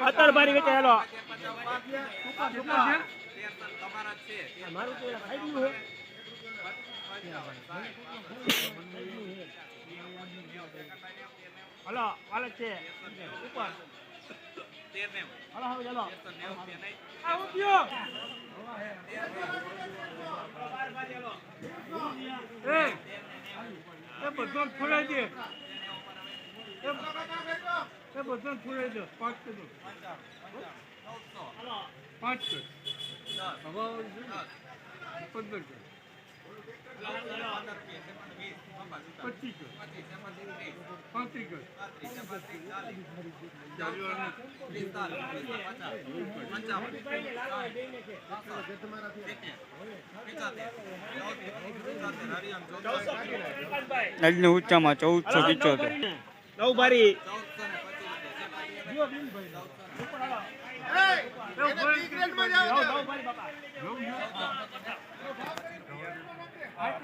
અત્તર બારી વેચે હેલો મારું તો ખાઈ ગયું હલો. હાલ છે ઉપર હલો હવે ચાલો આ ઉઠ્યો એ એ બધો ફોડાઈ દે. એ બધો ફોડાઈ દે. પાંચ કિલો. પાંચ કિલો. હવે પંદર કિલો. પચીસ પાંત્રીસ કિલો ઊંચામાં ચૌદસો પિચોતેર નવ બારી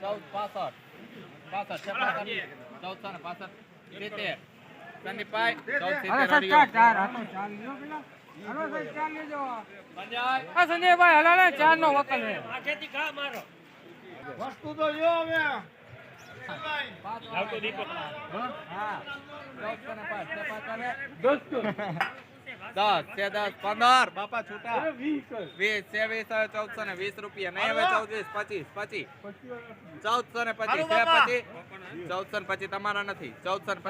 ચૌદ પાસઠ. પાસઠ ચૌદસો ને પાસઠ. સિત્તેર. ચૌદ હલાલે ચાર નો વકલ છે. મારો. વસ્તુ તો જો હવે. આવતો દીપક. હા. ચૌદસો ને પાંચ પાંચ અને દસ છે દસ પંદર. બાપા છૂટા. વીસ છે વીસ હવે ચૌદસો ને વીસ રૂપિયા. નહીં હવે ચૌદ પચીસ પચીસ. ચૌદસો ને પચીસ છે પછી ચૌદસો ને પચીસ તમારા નથી. ચૌદસો ને